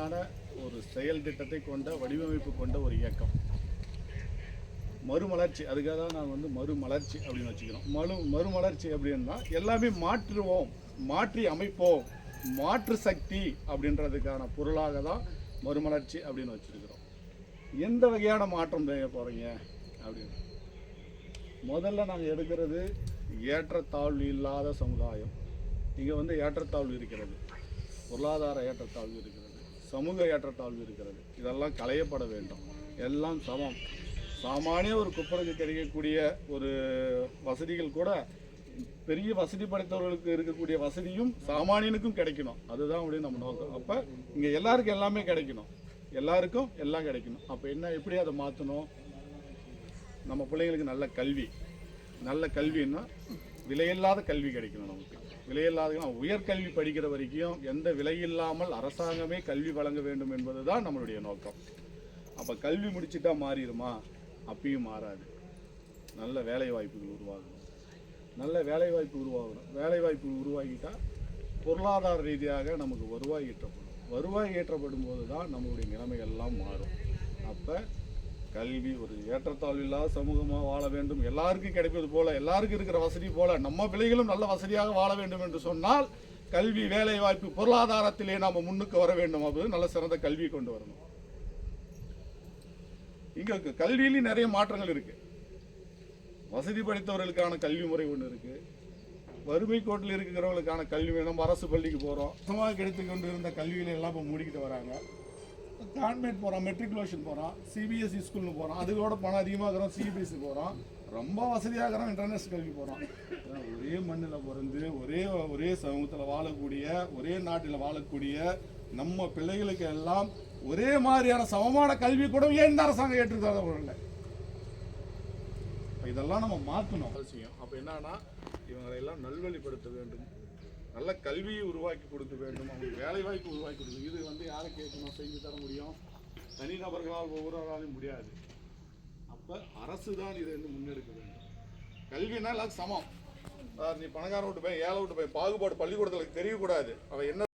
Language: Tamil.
அருமையான ஒரு செயல் திட்டத்தை கொண்ட வடிவமைப்பு கொண்ட ஒரு இயக்கம். மறுமலர்ச்சி அதுக்காக தான் நாங்கள் வந்து மறுமலர்ச்சி அப்படின்னு வச்சுக்கிறோம். மறு மறுமலர்ச்சி அப்படின்னா எல்லாமே மாற்றுவோம் மாற்றி அமைப்போம் மாற்று சக்தி அப்படின்றதுக்கான பொருளாக தான் மறுமலர்ச்சி அப்படின்னு வச்சுருக்கிறோம். எந்த வகையான மாற்றம் செய்ய போகிறீங்க அப்படின்னு. முதல்ல நாங்கள் எடுக்கிறது ஏற்றத்தாழ்வு இல்லாத சமுதாயம். இங்கே வந்து ஏற்றத்தாழ்வு இருக்கிறது. பொருளாதார ஏற்றத்தாழ்வு இருக்கிறது. சமூக ஏற்றத்தாழ்வு இருக்கிறது. இதெல்லாம் களையப்பட வேண்டும். எல்லாம் சமம். சாமானிய ஒரு குப்பனுக்கு கிடைக்கக்கூடிய ஒரு வசதிகள் கூட பெரிய வசதி படைத்தவர்களுக்கு இருக்கக்கூடிய வசதியும் சாமானியனுக்கும் கிடைக்கணும். அதுதான் அப்படின்னு நம்ம நோக்கம். அப்போ இங்கே எல்லாருக்கும் எல்லாமே கிடைக்கணும். எல்லாருக்கும் எல்லாம் கிடைக்கணும். அப்போ என்ன எப்படி அதை மாற்றணும் நம்ம பிள்ளைங்களுக்கு நல்ல கல்வி. நல்ல கல்வின்னா விலையில்லாத கல்வி கிடைக்கணும் நமக்கு. விலையில்லாத உயர்கல்வி படிக்கிற வரைக்கும் எந்த விலையில்லாமல் அரசாங்கமே கல்வி வழங்க வேண்டும் என்பது தான் நம்மளுடைய நோக்கம். அப்போ கல்வி முடிச்சுட்டா மாறிடுமா? அப்பயும் மாறாது. நல்ல வேலை வாய்ப்புகள் உருவாகணும். நல்ல வேலை வாய்ப்பு உருவாகணும். வேலை வாய்ப்பு பொருளாதார ரீதியாக நமக்கு வருவாய் ஏற்றப்படும் வருவாய் ஏற்றப்படும் போது தான் நம்மளுடைய நிலைமைகள்லாம் மாறும். அப்போ கல்வி ஒரு ஏற்றத்தாழ்வு இல்லாத சமூகமாக வாழ வேண்டும். எல்லாருக்கும் கிடைப்பது போல எல்லாருக்கும் இருக்கிற வசதி போல நம்ம பிள்ளைகளும் நல்ல வசதியாக வாழ வேண்டும் என்று சொன்னால் கல்வி வேலை வாய்ப்பு பொருளாதாரத்திலே நாம் முன்னுக்கு வர வேண்டும். அப்போது நல்ல சிறந்த கல்வி கொண்டு வரணும். இங்கே கல்வியிலையும் நிறைய மாற்றங்கள் இருக்கு. வசதி படைத்தவர்களுக்கான கல்வி முறை ஒன்று இருக்கு. வறுமை கோட்டில் இருக்கிறவங்களுக்கான கல்வி நம்ம அரசு பள்ளிக்கு போகிறோம் சுத்தமாக கிடைத்து கொண்டு இருந்த கல்வியில எல்லாம் இப்போ மூடிக்கிட்டு வராங்க. கான்வென்ட் போகிறோம் மெட்ரிகுலேஷன் போகிறோம் சிபிஎஸ்சி ஸ்கூல்னு போகிறோம் அதுக்கோட பணம் அதிகமாக இருக்கிறோம் சிபிஎஸ்சி போகிறோம் ரொம்ப வசதியாக இருக்கிறோம் இன்டர்நேஷனல் கல்வி போகிறோம் ஒரே மண்ணில் பிறந்து ஒரே ஒரே சமூகத்தில் வாழக்கூடிய ஒரே நாட்டில் வாழக்கூடிய நம்ம பிள்ளைகளுக்கு எல்லாம் ஒரே மாதிரியான சமமான கல்வி கூட ஏன் இந்த அரசாங்கம் ஏற்றுத்தரவில்லை அப்ப இதெல்லாம் நம்ம மாற்றணும் அவசியம். அப்போ என்னன்னா இவங்களை எல்லாம் நல்வழிப்படுத்த வேண்டும். நல்ல கல்வியை உருவாக்கி கொடுக்க வேண்டும். அவங்களுக்கு வேலை வாய்ப்பு உருவாக்கி கொடுக்கும் இது வந்து யாரை கேட்கணும்? செஞ்சு தர முடியும். தனிநபர்களால் ஒவ்வொருவராலையும் முடியாது. அப்போ அரசு தான் இதை வந்து முன்னெடுக்க வேண்டும். கல்வினா எல்லாம் சமம். நீ பணக்கார விட்டு போய் ஏழை விட்டு போய் பாகுபாடு பள்ளிக்கூடத்தில் தெரியக்கூடாது. அவன் என்ன